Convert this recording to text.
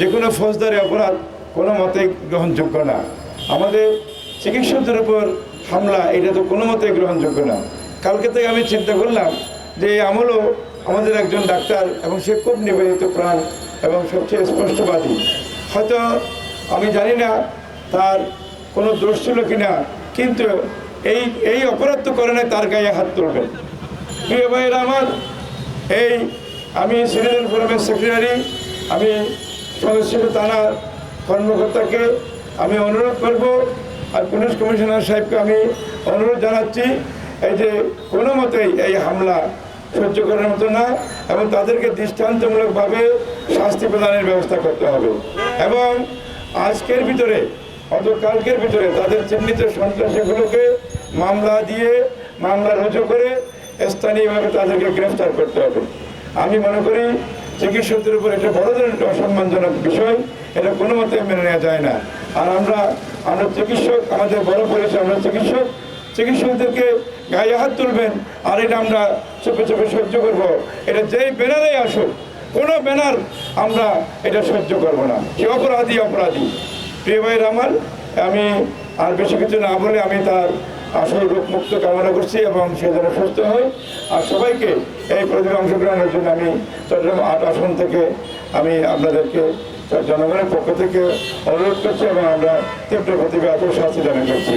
যে কোনো ফৌজদারি অপরাধ কোনো মতেই গ্রহণযোগ্য না। আমাদের চিকিৎসকদের উপর হামলা, এটা তো কোনো মতেই গ্রহণযোগ্য না। কালকে থেকে আমি চিন্তা করলাম যে আমলও আমাদের একজন ডাক্তার এবং সে খুব নিবেদিত প্রাণ এবং সবচেয়ে স্পষ্টবাদী। হয়তো আমি জানি না তার কোনো দোষ ছিল কি না কিন্তু এই এই অপরাধ তো করে তার গায়ে হাত তুলবেন প্রিয় ভাইয়েরা আমার, এই আমি সিটিজেন ফোরামের সেক্রেটারি আমি সংশ্লিষ্ট থানার কর্মকর্তাকে আমি অনুরোধ করব আর পুলিশ কমিশনার সাহেবকে আমি অনুরোধ জানাচ্ছি এই যে কোনো মতেই এই হামলা সহ্য করার মতো না এবং তাদেরকে দৃষ্টান্তমূলকভাবে শাস্তি প্রদানের ব্যবস্থা করতে হবে। এবং আজকের ভিতরে অত কালকের ভিতরে তাদের চিহ্নিত সন্ত্রাসীগুলোকে মামলা দিয়ে, মামলা রুজু করে স্থানীয়ভাবে তাদেরকে গ্রেফতার করতে হবে। আমি মনে করি চিকিৎসকদের উপর এটা বড় ধরনের অসম্মানজনক বিষয়। এটা কোনো মতে মেনে নেওয়া যায় না। আর আমরা আমরা চিকিৎসক, আমাদের বড় পরিচয় আমরা চিকিৎসক, চিকিৎসকদেরকে গায়ে হাত তুলবেন আর এটা আমরা চোপে চোপে সহ্য করব। এটা যেই ব্যানারে আসুক, কোনো ব্যানার আমরা এটা সহ্য করব না। সে অপরাধী অপরাধী। প্রিয় ভাইয়ের আমার, আমি আর বেশি কিছু না বলে আমি তার আসল রোগ মুক্ত কামনা করছি এবং সে যেন সুস্থ হয়। আর সবাইকে এই প্রতিভা অংশগ্রহণের জন্য আমি চট্টগ্রাম আট আসন থেকে আমি আপনাদেরকে জনগণের পক্ষ থেকে অনুরোধ করছি এবং আমরা তীব্র প্রতিবে শাস্তি দান করছি।